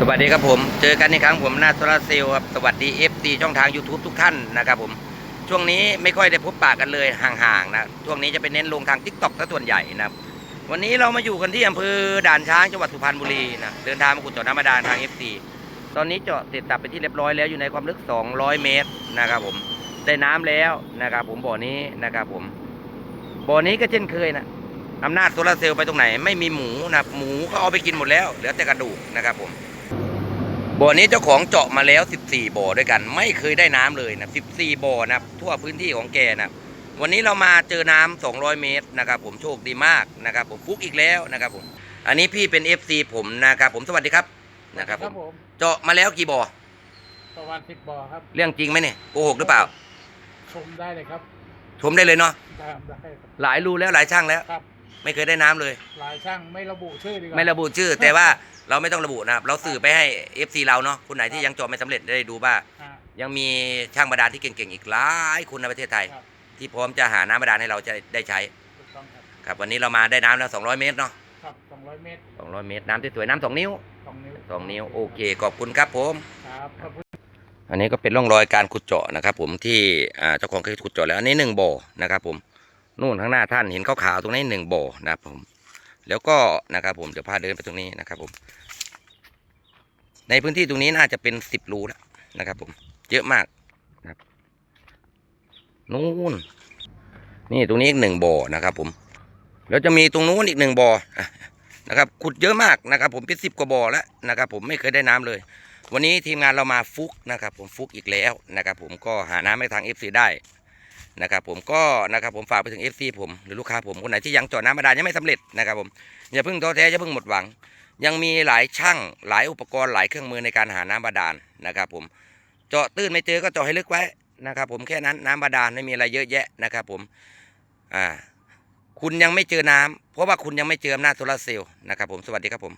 สวัสดีครับผม เจอกันในครั้งผมนาโซลาเซลล์ครับ สวัสดี FC ช่องทาง YouTube ทุกท่านนะครับผม ช่วงนี้ไม่ค่อยได้พบปะกันเลยห่างๆนะ ช่วงนี้จะไปเน้นลงทาง t ิ k t o k ซะส่วนใหญ่นะครับ วันนี้เรามาอยู่กันที่อำเภอด่านช้างจังหวัดสุพรรณบุรีนะ เดินทางมาขุดเจาะน้ำบาดาลทาง FC ตอนนี้เจาะเสร็จสับไปที่เรียบร้อยแล้วอยู่ในความลึก 200 เมตรนะครับผม ได้น้ำแล้วนะครับผมบ่อนี้นะครับผม บ่อนี้ก็เช่นเคยนะอำนาจโซลาเซลล์ไปตรงไหน ไม่มีหมูนะหมูเขาเอาไปกินหมดแล้วเหลือแต่กระดูกนะครับผม บ่อนี้เจ้าของเจาะมาแล้ว 14 บ่อด้วยกัน ไม่เคยได้น้ำเลยนะ14 บ่อนะครับทั่วพื้นที่ของแกนะครับวันนี้เรามาเจอน้ำ200 เมตรนะครับผมโชคดีมากนะครับ ผมฟุกอีกแล้วนะครับผมอันนี้พี่เป็น FC ผมนะครับผมสวัสดีครับนะครับผมผมเจาะมาแล้วกี่บ่อประมาณสิบบ่อครับ เรื่องจริงไหมเนี่ยโกหกหรือเปล่า ชมได้เลยครับ ชมได้เลยเนาะตามได้ครับหลายรูแล้วหลายช่างแล้วครับ ไม่เคยได้น้ำเลย หลายช่างไม่ระบุชื่อดีกว่า ไม่ระบุชื่อ แต่ว่าเราไม่ต้องระบุนะครับ เราสื่อไปให้ FC เราเนาะคนไหนที่ยังเจาะไม่สำเร็จได้ดูว่า อ่า ยังมีช่างบาดาลที่เก่งๆอีกหลายคนในประเทศไทย ครับ ที่พร้อมจะหาน้ำบาดาลให้เราจะได้ใช้ถูกต้องครับ ครับวันนี้เรามาได้น้ำแล้ว 200 เมตรเนาะครับสองร้อยเมตร200 เมตรน้ำที่สวยน้ำสองนิ้วสองนิ้วสองนิ้วโอเคขอบคุณครับผม ครับขอบคุณอันนี้ก็เป็นร่องรอยการขุดเจาะนะครับผมที่อ่าเจ้าของเคยขุดเจาะแล้วอันนี้หนึ่งบ่อนะครับผม นู่นข้างหน้าท่านเห็นขาวๆตรงนี้หนึ่งบ่อนะครับผม แล้วก็นะครับผมเดี๋ยวพาเดินไปตรงนี้นะครับผม ในพื้นที่ตรงนี้น่าจะเป็นสิบรูแล้วนะครับ ผม เยอะมากนะครับนู่นนี่ตรงนี้อีกหนึ่งบ่อนะครับ ผม แล้วจะมีตรงนู้นอีกหนึ่งบ่อนะครับ ขุดเยอะมากนะครับ ผมเป็นสิบกว่าบ่อแล้วนะครับ ผมไม่เคยได้น้ำเลย วันนี้ทีมงานเรามาฟุกนะครับ ผมฟุกอีกแล้วนะครับ ผมก็หาน้ำให้ทาง FC ได้ นะครับผมก็นะครับผมฝากไปถึง FC ผมหรือลูกค้าผมคนไหนที่ยังเจาะน้ำบาดาลยังไม่สำเร็จนะครับผมอย่าเพิ่งท้อแท้อย่าเพิ่งหมดหวัง ยังมีหลายช่างหลายอุปกรณ์หลายเครื่องมือในการหาน้ำบาดาลนะครับผมเจาะตื้นไม่เจอก็เจาะให้ลึกไว้นะครับผมแค่นั้นน้ำบาดาลไม่มีอะไรเยอะแยะนะครับผมอ่าคุณยังไม่เจอน้ำเพราะว่าคุณยังไม่เจออำนาจโซลาร์เซลล์นะครับผมสวัสดีครับผม